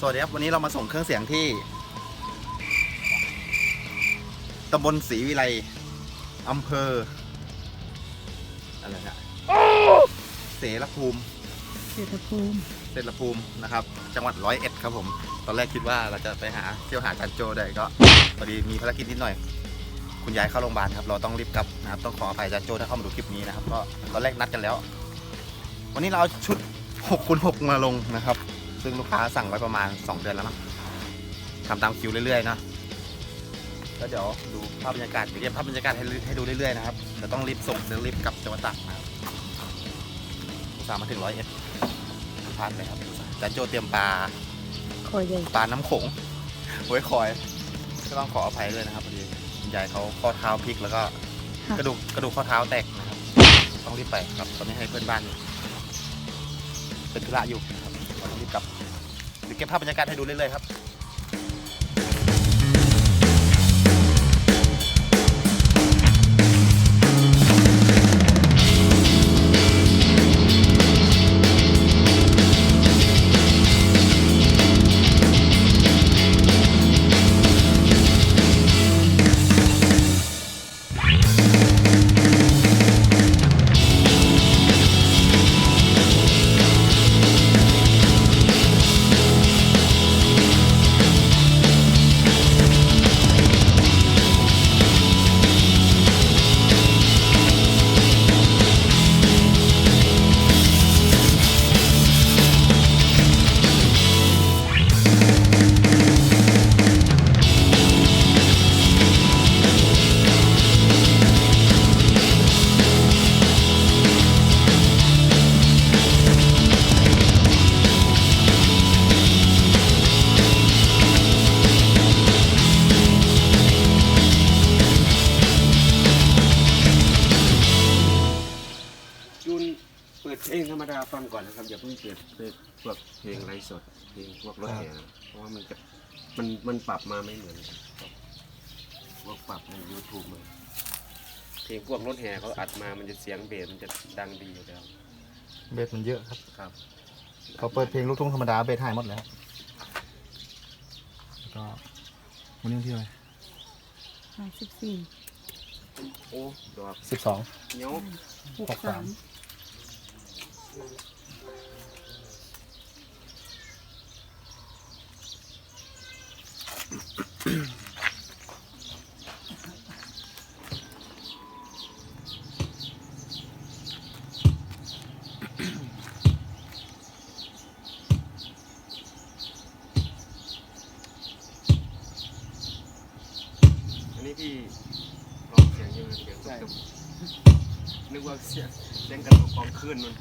สวัสดีครับ วันนี้เรามาส่งเครื่องเสียงที่ตำบลศรีวิไลอำเภอ อะไรนะเสรภูมิ เศรษฐภูมิเสรภูมินะครับ จังหวัดร้อยเอ็ดครับผม ตอนแรกคิดว่าเราจะไปหาเที่ยวหาจันโจได้ก็พอดีมีภารกิจนิดหน่อย คุณยายเข้าโรงพยาบาลครับ เราต้องรีบกลับนะครับ ต้องขออภัยจันโจถ้าเข้ามาดูคลิปนี้นะครับ ก็ตอนแรกนัดกันแล้ว วันนี้เราเอาชุด6คูณ6มาลงนะครับ ซึ่งลูกค้าสั่งไว้ประมาณ 2 เดือนแล้วมั้งทำตามคิวเรื่อยๆเนาะแล้วเดี๋ยวดูภาพบรรยากาศเดี๋ยวเก็บภาพบรรยากาศให้ให้ดูเรื่อยๆนะครับเดี๋ยวต้องรีบส่งเดี๋ยวรีบกลับจังหวัดตากนะครับอุตส่าห์มาถึงร้อยเอ็ดพลาดเลยครับจันโจเตรียมปลาคอยใหญ่ปลาน้ำโขงไว้คอย ก็ต้องขออภัยด้วยนะครับพอดีคุณยายเขาข้อเท้าพลิกแล้วก็กระดูกกระดูกข้อเท้าแตกนะครับ ต้องรีบไปครับตอนนี้ให้เพื่อนบ้านเป็นธุระอยู่ กับเดี๋ยวเก็บภาพบรรยากาศให้ดูเรื่อยๆครับ ฟังก่อนนะครับอย่าเพิ่งเปิดเปิดพวกเพลงไลฟ์สดเพลงพวกรถแห่เพราะว่ามันจะมันมันปรับมาไม่เหมือนกันพวกปรับใน YouTube มาเพลงพวกรถแห่เขาอัดมามันจะเสียงเบสมันจะดังดีอยู่แล้วเบสมันเยอะครับครับเขาเปิดเพลงลูกทุ่งธรรมดาเบสหายหมดแล้วแล้วก็วันนี้วันที่อะไรห้าสิบสี่โอ้ดอกสิบสองเหนียวหกสาม อันนี้พี่ลองเสียงยังไงเสียงตุ๊บๆนึกว่าเสียงเสียงกระโดดของคลื่นมัน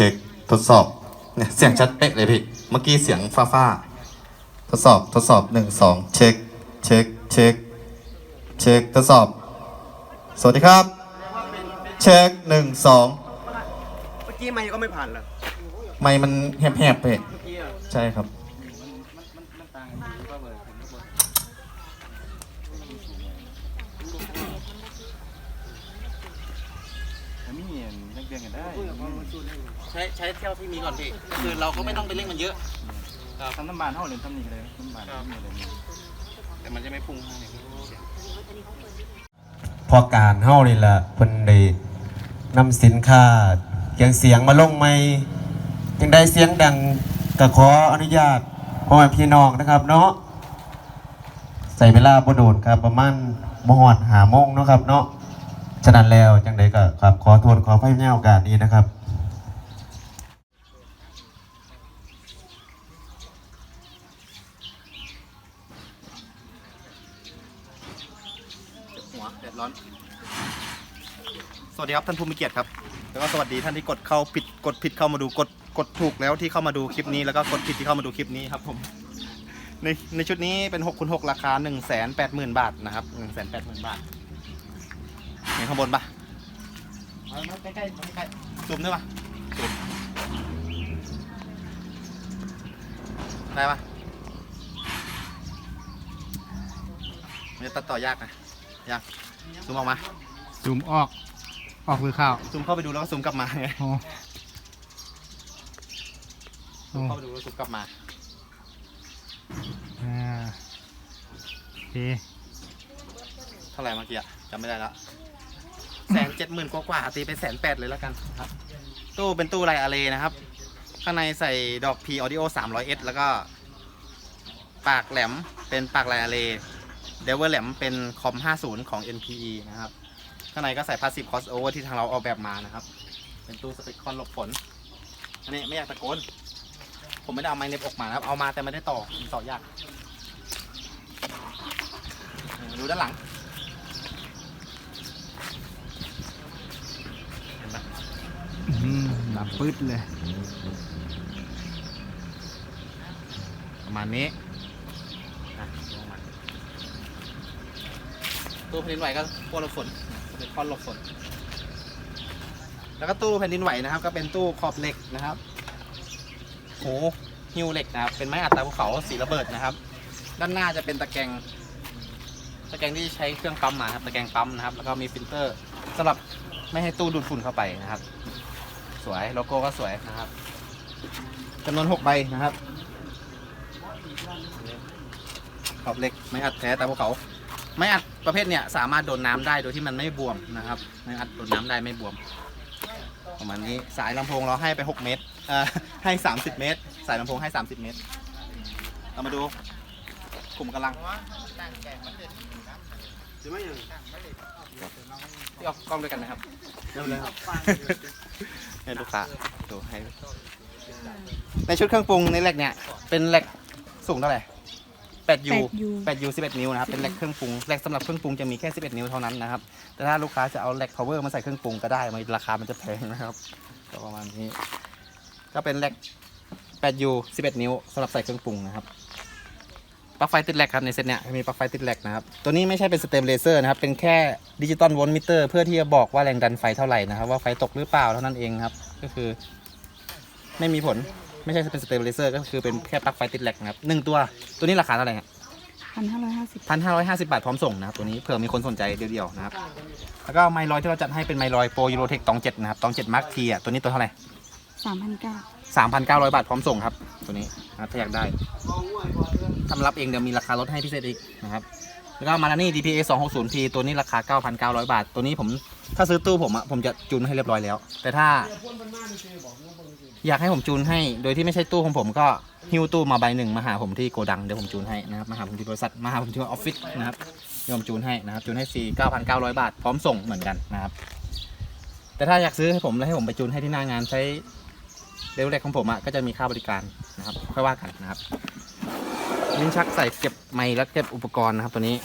เช็คทดสอบเนี่ยเสียงชัดเป๊ะเลยพี่ เมื่อกี้เสียงฟ้าฟ้าๆทดสอบทดสอบหนึ่งสองเช็คเช็คเช็คเช็คทดสอบ สวัสดีครับ เช็คหนึ่งสองเมื่อกี้ไม่ก็ไม่ผ่านเหรอไม่มันแหบๆไปเมื่อกี้อะใช่ครับ มันต่างกันที่เขาเบอร์ผมก็เบอร์ มีเห็นนักเรียนกันได้ใช้ใช้เที่ยวที่มีก่อนพี่คือเราก็ไม่ต้องไปเร่งมันเยอะทำน้ำบานเท่าเหรียญทำนี่กันเลยน้ำบานนี่เลยแต่มันจะไม่พุ่งให้พอการเฮานี่แหละเพิ่นได้นำสินค้าเสียงเสียงมาลงใหม่ยังได้เสียงดังก็ขออนุญาตพ่อแม่พี่น้องนะครับ เนาะใส่เวลาบ่โดดครับประมาณบ่ฮอด5โมงเนาะครับเนาะ ฉะนั้นแล้วจังไดก็ครับขอโทษขออภัยในโอกาสนี้นะครับหัวเดือดร้อน สวัสดีครับท่านผู้มีเกียรติครับ แล้วก็สวัสดีท่านที่กดเข้าผิดกดผิดเข้ามาดูกดกดถูกแล้วที่เข้ามาดูคลิปนี้แล้วก็กดผิดที่เข้ามาดูคลิปนี้ครับผม ในในชุดนี้เป็น6คูณ6ราคา 1 8 0 0 0 0 บาทนะครับ 1 8 0 0 0 0 บาท เห็นข้างบนปะเอามาใกล้ๆมาใกล้ๆซูมได้ปะซูมได้ปะมันจะตัดต่อยากนะยากซูมออกมาซูมออก ออกคือข้าวซูมเข้าไปดูแล้วก็ซูมกลับมาไงโอ้ซูมเข้าไปดูแล้วซูมกลับมาอ่าโอเคเท่าไหร่เมื่อกี้อะจำไม่ได้แล้วแสน เจ็ดหมื่นกว่าๆตีเป็นแสนแปดเลยแล้วกันครับตู้เป็นตู้ไรอะเลนะครับ ข้างในใส่ดอก P Audio 300S แล้วก็ ปากแหลมเป็นปากไรอะเลเดเวอร์แหลมเป็นคอม 50 ของ NPE นะครับ ข้างในก็ใส่ Passive Crossover ที่ทางเราออกแบบมานะครับ เป็นตู้สเปคคอนหลบฝน อันนี้ไม่อยากตะโกน ผมไม่ได้เอาไม้เน็บอกมานะครับ เอามาแต่ไม่ได้ต่อมันต่อยาก ดูด้านหลัง เห็นปะ อืม ดับปืดเลย ประมาณนี้อะลงมาตู้แผ่นดินไหวก็พวกหลบฝนเป็นคอนหลบฝน แล้วก็ตู้แผ่นดินไหวนะครับ ก็เป็นตู้ขอบเหล็กนะครับโหฮิวเหล็กนะครับ เป็นไม้อัดตาภูเขาสีระเบิดนะครับ ด้านหน้าจะเป็นตะแกรงตะแกรงที่ใช้เครื่องปั๊มมาครับตะแกรงปั๊มนะครับ แล้วก็มีฟิลเตอร์สำหรับไม่ให้ตู้ดูดฝุ่นเข้าไปนะครับ สวยโลโก้ก็สวยนะครับจำนวน6ใบนะครับขอบเล็กไม้อัดแท้แตาภูเขาไม้อัดประเภทเนี่ยสามารถโดนน้ำได้โดยที่มันไม่บวมนะครับไม้อัดโดนน้ำได้ไม่บวม ประมาณนี้สายลำโพงเราให้ไป 6 เมตรเอ่อให้ 30 เมตร สายลำโพงให้ 30 เมตร เรามาดูกลุ่มกำลัง ใช่ไหมยังที่เอากล้องด้วยกันนะครับเริ่มเลยครับให้ลูกค้าดูให้ในชุดเครื่องปรุงในแหลกเนี่ย เป็นแหลกสูงเท่าไหร่8 U 8 U 11 นิ้วนะครับเป็นแหลกเครื่องปรุงแหลกสำหรับเครื่องปรุงจะมีแค่ 11 นิ้วเท่านั้นนะครับแต่ถ้าลูกค้าจะเอาแหลก power มาใส่เครื่องปรุงก็ได้มันราคามันจะแพงนะครับก็ประมาณนี้ ก็เป็นแหลก8 U 11 นิ้วสำหรับใส่เครื่องปรุงนะครับ ปลั๊กไฟติดแหลกครับในเซตเนี่ยมีปลั๊กไฟติดแหลกนะครับ ตัวนี้ไม่ใช่เป็นสเตมเลเซอร์นะครับ เป็นแค่ดิจิตอลโวลต์มิเตอร์ เพื่อที่จะบอกว่าแรงดันไฟเท่าไหร่นะครับ ว่าไฟตกหรือเปล่าเท่านั้นเองครับ ก็คือไม่มีผลไม่ใช่เป็นสเตมเลเซอร์ก็คือเป็นแค่ปลั๊กไฟติดแหลกนะครับหนึ่งตัวตัวนี้ราคาเท่าไหร่พันห้าร้อยห้าสิบพันห้าร้อยห้าสิบบาทพร้อมส่งนะครับตัวนี้เผื่อมีคนสนใจเดียวๆนะครับแล้วก็ไมลอยที่เราจัดให้เป็นไมลอยโปรยูโรเทคตองเจ็ดนะครับตองเจ็ดมาร์คทีอะตัวนี้ตัวเท่าไหร่สามพันเก้า สามพันเก้าร้อยบาทพร้อมส่งครับ ตัวนี้นะครับถ้าอยากได้ทำรับเองเดี๋ยวมีราคาลดให้พิเศษอีกนะครับแล้วก็มาแลานี่ DPA 260P ตัวนี้ราคา 9,900 บาท ตัวนี้ผมถ้าซื้อตู้ผมอะผมจะจูนให้เรียบร้อยแล้ว แต่ถ้า อยากให้ผมจูนให้ โดยที่ไม่ใช่ตู้ของผมก็ฮิ้วตู้มาใบหนึ่งมาหาผมที่โกดังเดี๋ยวผมจูนให้นะครับมาหาผมที่บริษัทมาหาผมที่ออฟฟิศนะครับเดี๋ยวผมจูนให้นะครับจูนให้ฟรี9,900 บาท พร้อมส่งเหมือนกันนะครับแต่ถ้าอยากซื้อให้ผมแล้วให้ผมไปจูนให้ที่หน้างานใช้ เร็วเล็กของผมอะก็จะมีค่าบริการนะครับค่อยว่ากันนะครับลิ้นชักใส่เก็บไม้และเก็บอุปกรณ์นะครับ ตัวนี้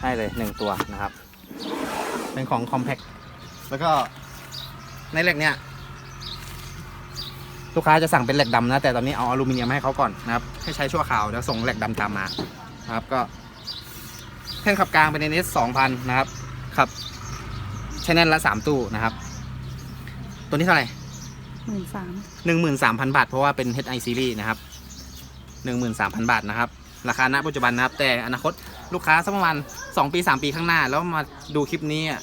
ให้เลยหนึ่งตัวนะครับ เป็นของ Compact แล้วก็ในเหล็กเนี่ยลูกค้าจะสั่งเป็นเหล็กดำนะ แต่ตอนนี้เอาอลูมิเนียมให้เขาก่อนนะครับ ให้ใช้ชั่วคราวแล้วส่งเหล็กดำตามมานะครับก็แท่นขับกลางเป็น NS 2,000นนะครับขับใช้แน่นละ3ตู้นะครับ ตัวนี้เท่าไหร่ หมื่นสามหนึ่งหมื่นสามพันบาท เพราะว่าเป็น HI Series นะครับหนึ่งหมื่นสามพันบาทนะครับ ราคาณปัจจุบันนะครับ แต่อนาคตลูกค้าสักประมาณสองปีสามปีข้างหน้า แล้วมาดูคลิปนี้อะ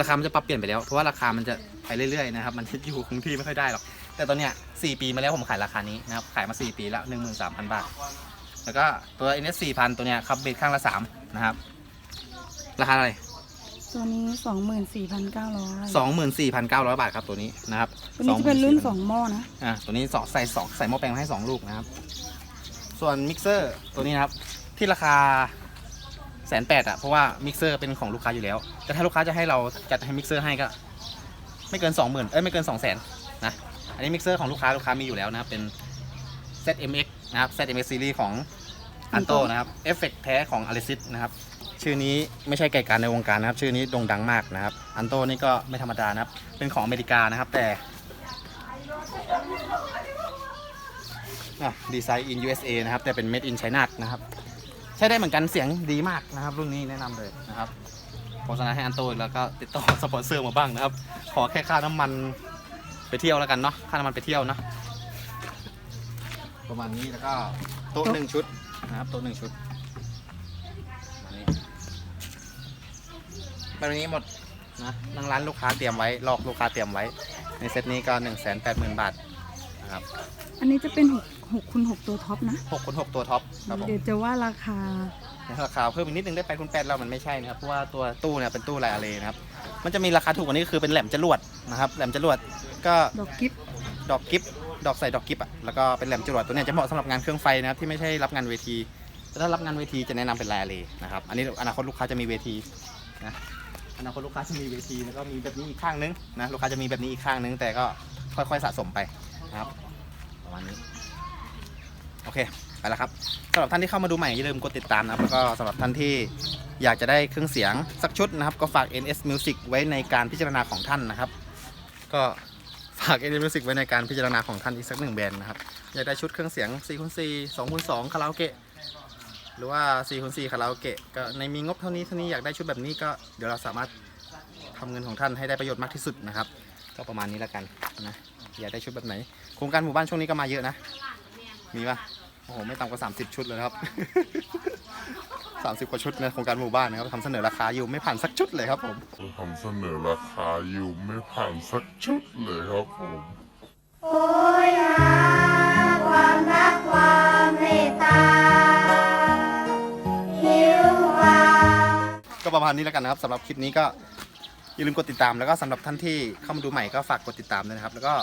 ราคามันจะปรับเปลี่ยนไปแล้ว เพราะว่าราคามันจะไปเรื่อยๆนะครับ มันจะอยู่คงที่ไม่ค่อยได้หรอก แต่ตอนเนี้ยสี่ปีมาแล้วผมขายราคานี้นะครับ ขายมาสี่ปีแล้วหนึ่งหมื่นสามพันบาท แล้วก็ตัว NS สี่พันตัวเนี้ยครับเบสข้างละสามนะครับ ราคาอะไร ตัวนี้สองหมื่นสี่พันเก้าร้อยสองหมื่นสี่พันเก้าร้อยบาทครับตัวนี้นะครับตัวนี้จะเป็นรุ่น24,000สองหม้อนะ อะตัวนี้สองใส่สองใส่หม้อแปลงมาให้สองลูกนะครับ ส่วนมิกเซอร์ตัวนี้นะครับที่ราคาแสนแปดอะเพราะว่ามิกเซอร์เป็นของลูกค้าอยู่แล้ว แต่ถ้าลูกค้าจะให้เราจัดให้มิกเซอร์ให้ก็ ไม่เกินสองหมื่นเอ้ยไม่เกินสองแสนนะอันนี้มิกเซอร์ของลูกค้าลูกค้ามีอยู่แล้วนะครับเป็น ZMX นะครับ ZMX Series ของ อันโตนะครับเอฟเฟกแท้ของอลิซินะครับชื่อนี้ไม่ใช่ไก่การในวงการนะครับ ชื่อนี้โด่งดังมากนะครับ อันโตนี่ก็ไม่ธรรมดานะครับ เป็นของอเมริกานะครับ แต่ดีไซน์ in USA นะครับ แต่เป็น made in China นะครับ ใช้ได้เหมือนกันเสียงดีมากนะครับ รุ่นนี้แนะนำเลยนะครับโฆษณาให้อันโตแล้วก็ติดต่อสปอนเซอร์มาบ้างนะครับ ขอแค่ค่าน้ำมันไปเที่ยวแล้วกันเนาะค่าน้ำมันไปเที่ยวเนาะประมาณนี้แล้วก็โต๊ะหนึ่งชุด นะครับโต๊ะหนึ่งชุดประมาณนี้แบบนี้หมดนะนั่งร้านลูกค้าเตรียมไว้ลอกลูกค้าเตรียมไว้ ในเซตนี้ก็1 8 0 0 0 0บาทนะครับอันนี้จะเป็นหกหกคูณหกตัวท็อปนะ6คูณ6ตัวท็อปครับผมเดี๋ยวจะว่าราคาราคาเพิ่มอีกนิดนึงได้8คูณ8แล้วมันไม่ใช่นะครับเพราะว่าตัวตู้เนี่ยเป็นตู้ลายอะเลนะครับมันจะมีราคาถูกกว่านี้คือเป็นแหลมจรวดนะครับแหลมจรวดก็ดอกกิฟดอกกิฟ ดอกใส่ดอกกิฟอะแล้วก็เป็นแหลมจรวดตัวเนี้ยจะเหมาะสำหรับงานเครื่องไฟนะครับที่ไม่ใช่รับงานเวทีแต่ถ้ารับงานเวทีจะแนะนำเป็นลายเลนะครับอันนี้อนาคตลูกค้าจะมีเวทีนะอนาคตลูกค้าจะมีเวทีแล้วก็มีแบบนี้อีกข้างนึงนะลูกค้าจะมีแบบนี้อีกข้างนึงแต่ก็ค่อยๆสะสมไปนะครับประมาณนี้โอเคไปแล้วครับสำหรับท่านที่เข้ามาดูใหม่อย่าลืมกดติดตามนะครับแล้วก็สำหรับท่านที่อยากจะได้เครื่องเสียงสักชุดนะครับ ก็ฝาก NS Music ไว้ในการพิจารณาของท่านนะครับ ก็าก NS Music ไว้ในการพิจารณาของท่านอีกสักหนึ่งแบรนด์นะครับ อยากได้ชุดเครื่องเสียง4คูณ4 2คูณ2คาราโอเกะหรือว่า4คูณ4คาราโอเกะก็ในมีงบเท่านี้เท่านี้อยากได้ชุดแบบนี้ก็เดี๋ยวเราสามารถทำเงินของท่านให้ได้ประโยชน์มากที่สุดนะครับ ก็ประมาณนี้แล้วกันนะอยากได้ชุดแบบไหน โครงการหมู่บ้านช่วงนี้ก็มาเยอะนะ มีปะโอ้โหไม่ต่ำกว่า30 ชุดเลยครับ 30กว่าชุดในโครงการหมู่บ้านนะครับทำเสนอราคาอยู่ไม่ผ่านสักชุดเลยครับผมทำเสนอราคาอยู่ไม่ผ่านสักชุดเลยครับผมโหยหาความรักความเมตตาหิวมาก็ประมาณนี้แล้วกันนะครับสำหรับคลิปนี้ก็อย่าลืมกดติดตามแล้วก็สำหรับท่านที่เข้ามาดูใหม่ก็ฝากกดติดตามด้วยนะครับ แล้วก็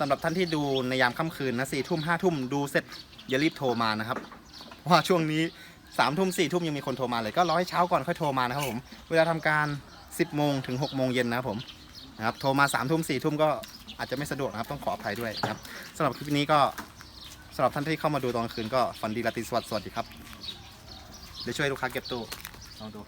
สำหรับท่านที่ดูในยามค่ำคืนนะสี่ทุ่มห้าทุ่มดูเสร็จอย่ารีบโทรมานะครับเพราะว่าช่วงนี้ สามทุ่มสี่ทุ่มยังมีคนโทรมาเลยก็รอให้เช้าก่อนค่อยโทรมานะครับผม เวลาทำการ 10โมงถึง6โมงเย็นนะครับผมนะครับโทรมา3ามทุ่มสี่ทุ่มก็อาจจะไม่สะดวกนะครับต้องขออภัยด้วยนะครับสำหรับคลิปนี้ก็สำหรับท่านที่เข้ามาดูตอนคืนก็ฝันดีราตรีสวัสดิ์สวัสดีครับเดี๋ยวช่วยลูกค้าเก็บตู้ลองดู